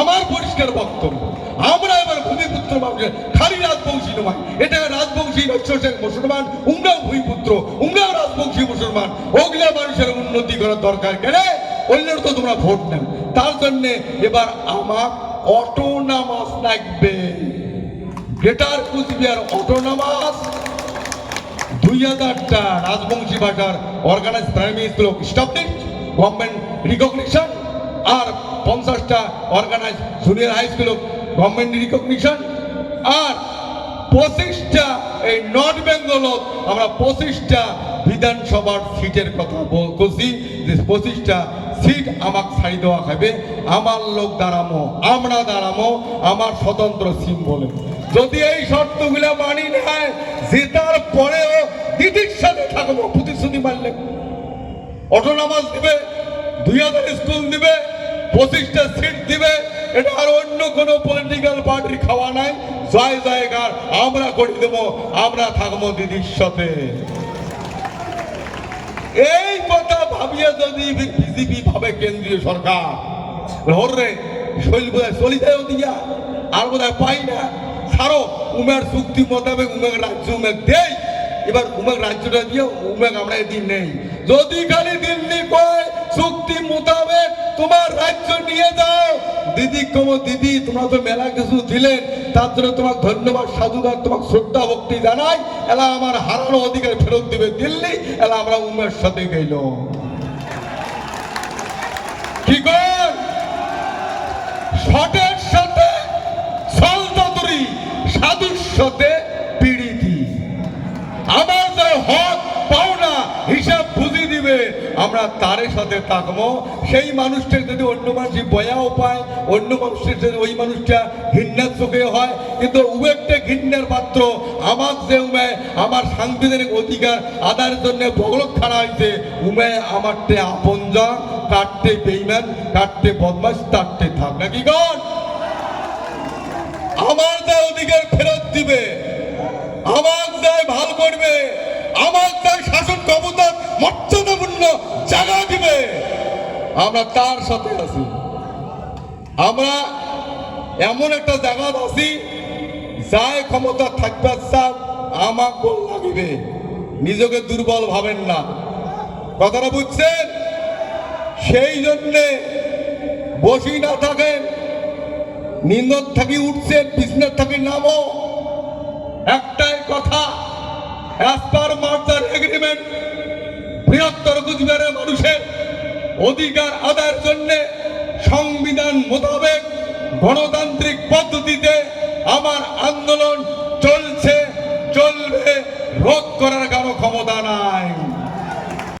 আমার পরিষ্কার বক্তব্য। আমরা এবার ভূমিপুত্র মানুষের খালি রাজবংশী নয়, এটা রাজবংশী নৈশ্বসের মুসলমান, উমরাও ভূমিপুত্র, উমরাও রাজবংশী মুসলমান। ওগুলা মানুষের উন্নতি করার দরকার কেন? অন্যের তো তোমরা ভোট নেন তার জন্যে এবার আমার অটোনামাস লাগবে। Greater Cooch Behar autonomous. দুই হাজারটা রাজবংশী ভাষার organise primary school establish government recognition আর পঞ্চাশটা organise junior high school government recognition আর পঁচিশটা এই নর্থ বেঙ্গল আমরা পঁচিশটা বিধানসভার সিটের কথা বল- বলছি যে পঁচিশটা সিট আমাকে ছাড়ি দেওয়া হবে। আমার লোক দাঁড়ামো, আমরা দাঁড়ামো, আমার স্বতন্ত্র সিম বলে যদি এই শর্তগুলো মানি নেয় জেতার পরেও দিদির সাথে থাকব প্রতিশ্রুতি মানলে। অটোনামাস দিবে, দুই হাজার স্কুল দিবে পঁচিশটা সিট দিবে, এটা আর অন্য কোনো পলিটিক্যাল পার্টির খাওয়া নাই। জয় জয়গার আমরা করে দেবো, আমরা থাকব দিদির সাথে। এই কথা ভাবিয়ে যদি বিজেপি ভাবে কেন্দ্রীয় সরকার হরে শৈল বোধহয় চলি যায় দিয়া আর বোধহয় পাই না। ছাড়ো, উমের চুক্তি মোতাবেক উমেক রাজ্য উমেক দেই এবার উমেক রাজ্যটা দিয়ে উমেক আমরা এদিন নেই। যদি খালি দিল্লি কয়, চুক্তি মোতাবেক তোমার রাজ্য নিয়ে যাও। দিদি কম, দিদি, তোমরা তো মেলা কিছু দিলেন, তার জন্য তোমার ধন্যবাদ সাধুবাদ তোমার শ্রদ্ধা, ভক্তি জানাই। এলা আমার হারানো অধিকার ফেরত দিবে দিল্লি, এলা আমরা উমের সাথে গেল কি শটের সাথে সলদাদুরি সাধুর সাথে পিড়িতি। আমার যে হক, পাওনা, হিসাব আমরা তারের সাথে থাকব। সেই মানুষটা যদি অন্য মানুষ বয়াও পায়, অন্য মানুষের যদি ওই মানুষটা ঘৃণার চোখে হয়, কিন্তু উবেরটা ঘৃণার পাত্র। আমার যে উমে আমার সাংবিধানিক অধিকার আদায়ের জন্য বগলক খানা হয়েছে। উমে আমারটে আপনজন কাটতে বেইমান কাটতে বদমাস তারটে থাক। নাকি গণ আমার যা অধিকার ফেরত দিবে, আমার দায় ভালো করবে, আমার দায় শাসন ক্ষমতা জায়গা দিবে। আমরা তার সাথে আছি। আমরা এমন একটা জায়গা আছি, যাই ক্ষমতা থাকবে চাপ আমার গোল লাগিবে। নিজকে দুর্বল ভাবেন না। কথাটা বুঝছেন? সেই জন্যে বসি না থাকেন। নিন্দর থাকি উঠছেন বিছনার থাকি নামো। একটাই কথা অ্যাজ পার মার্জার এগ্রিমেন্ট বৃহত্তর কুচবিহারের মানুষের অধিকার আদায়ের জন্য সংবিধান মোতাবেক গণতান্ত্রিক পদ্ধতিতে আমার আন্দোলন চলছে, চলবে, রোধ করার কারও ক্ষমতা নাই।